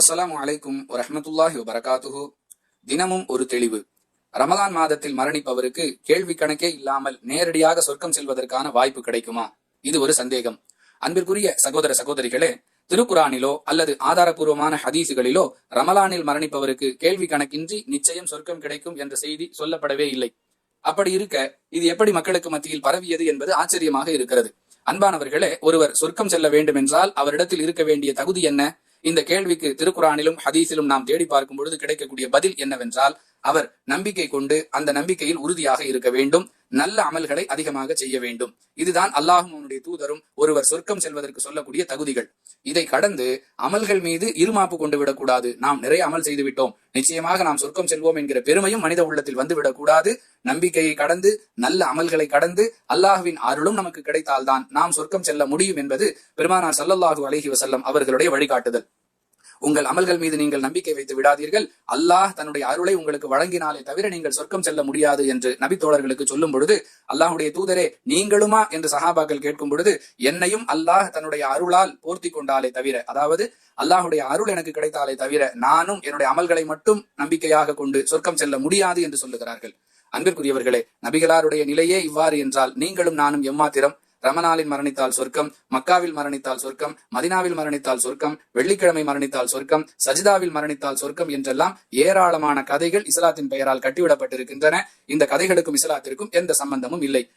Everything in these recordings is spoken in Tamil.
அஸ்லாம் வலைக்கும் வரமத்துல்லாஹி வரகாத்துஹு தினமும் ஒரு தெளிவு. ரமலான் மாதத்தில் மரணிப்பவருக்கு கேள்வி கணக்கே இல்லாமல் நேரடியாக சொர்க்கம் செல்வதற்கான வாய்ப்பு கிடைக்குமா? இது ஒரு சந்தேகம். அன்பிற்குரிய சகோதர சகோதரிகளே திருக்குறானிலோ அல்லது ஆதாரபூர்வமான ஹதீசுகளிலோ ரமலானில் மரணிப்பவருக்கு கேள்வி கணக்கின்றி நிச்சயம் சொர்க்கம் கிடைக்கும் என்ற செய்தி சொல்லப்படவே இல்லை. அப்படி இருக்க இது எப்படி மக்களுக்கு மத்தியில் பரவியது என்பது ஆச்சரியமாக இருக்கிறது. அன்பானவர்களே ஒருவர் சொர்க்கம் செல்ல வேண்டும் என்றால் அவரிடத்தில் இருக்க வேண்டிய தகுதி என்ன? இந்த கேள்விக்கு திருக்குறானிலும் ஹதீஸிலும் நாம் தேடி பார்க்கும் பொழுது கிடைக்கக்கூடிய பதில் என்னவென்றால் அவர் நம்பிக்கை கொண்டு அந்த நம்பிக்கையில் உறுதியாக இருக்க வேண்டும். நல்ல அமல்களை அதிகமாக செய்ய வேண்டும். இதுதான் அல்லாஹும் அவனுடைய தூதரும் ஒருவர் சொர்க்கம் செல்வதற்கு சொல்லக்கூடிய தகுதிகள். இதை கடந்து அமல்கள் மீது இருமாப்பு கொண்டு விடக்கூடாது. நாம் நிறைய அமல் செய்து விட்டோம். நிச்சயமாக நாம் சொர்க்கம் செல்வோம் என்கிற பெருமையும் மனித உள்ளத்தில் வந்துவிடக்கூடாது நம்பிக்கையை கடந்து நல்ல அமல்களை கடந்து அல்லாஹுவின் அருளும் நமக்கு கிடைத்தால்தான் நாம் சொர்க்கம் செல்ல முடியும் என்பது பெருமானார் சல்லல்லாஹு அலஹி வசல்லம் அவர்களுடைய வழிகாட்டுதல். உங்கள் அமல்கள் மீது நீங்கள் நம்பிக்கை வைத்து விடாதீர்கள். அல்லாஹ் தன்னுடைய அருளை உங்களுக்கு வழங்கினாலே தவிர நீங்கள் சொர்க்கம் செல்ல முடியாது என்று நபி தோழர்களுக்கு சொல்லும் பொழுது அல்லாஹுடைய தூதரே நீங்களுமா என்று சஹாபாக்கள் கேட்கும் பொழுது என்னையும் அல்லாஹ் தன்னுடைய அருளால் போர்த்தி கொண்டாலே தவிர அதாவது அல்லாஹுடைய அருள் எனக்கு கிடைத்தாலே தவிர நானும் என்னுடைய அமல்களை மட்டும் நம்பிக்கையாக கொண்டு சொர்க்கம் செல்ல முடியாது என்று சொல்லுகிறார்கள். அன்பிற்குரியவர்களே நபிகளாருடைய நிலையே இவ்வாறு என்றால் நீங்களும் நானும் எம்மாத்திரம் ரமணாலில் மரணித்தால் சொர்க்கம் மக்காவில் மரணித்தால் சொர்க்கம் மதினாவில் மரணித்தால் சொர்க்கம் வெள்ளிக்கிழமை மரணித்தால் சொர்க்கம் சஜிதாவில் மரணித்தால் சொர்க்கம் என்றெல்லாம் ஏராளமான கதைகள் இஸ்லாத்தின் பெயரால் கட்டிவிடப்பட்டிருக்கின்றன. இந்த கதைகளுக்கும் இஸ்லாத்திற்கும் எந்த சம்பந்தமும் இல்லை.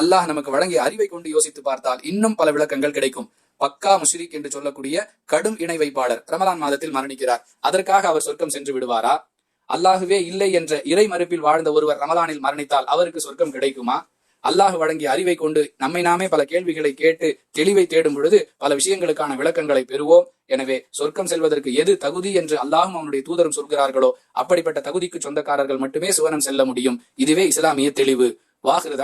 அல்லாஹ் நமக்கு வழங்கிய அறிவை கொண்டு யோசித்து பார்த்தால் இன்னும் பல விளக்கங்கள் கிடைக்கும். பக்கா முஷ்ரிக் என்று சொல்லக்கூடிய கடும் இணை வைப்பாளர் ரமலான் மாதத்தில் மரணிக்கிறார். அதற்காக அவர் சொர்க்கம் சென்று விடுவாரா? அல்லாஹுவே இல்லை என்ற இறை மறுப்பில் வாழ்ந்த ஒருவர் ரமலானில் மரணித்தால் அவருக்கு சொர்க்கம் கிடைக்குமா? அல்லாஹ் வழங்கிய அறிவை கொண்டு நம்மை நாமே பல கேள்விகளை கேட்டு தெளிவை தேடும் பொழுது பல விஷயங்களுக்கான விளக்கங்களை பெறுவோம். எனவே சொர்க்கம் செல்வதற்கு எது தகுதி என்று அல்லாஹும் அவனுடைய தூதரும் சொல்கிறார்களோ அப்படிப்பட்ட தகுதிக்கு சொந்தக்காரர்கள் மட்டுமே சுவனம் செல்ல முடியும். இதுவே இஸ்லாமிய தெளிவு. வாஹிரு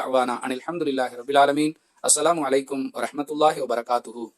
அனில் அஹமதுல்லாஹி ரபில் ஆலமீன். அஸ்ஸலாமு அலைக்கும் வரஹமத்துல்லாஹி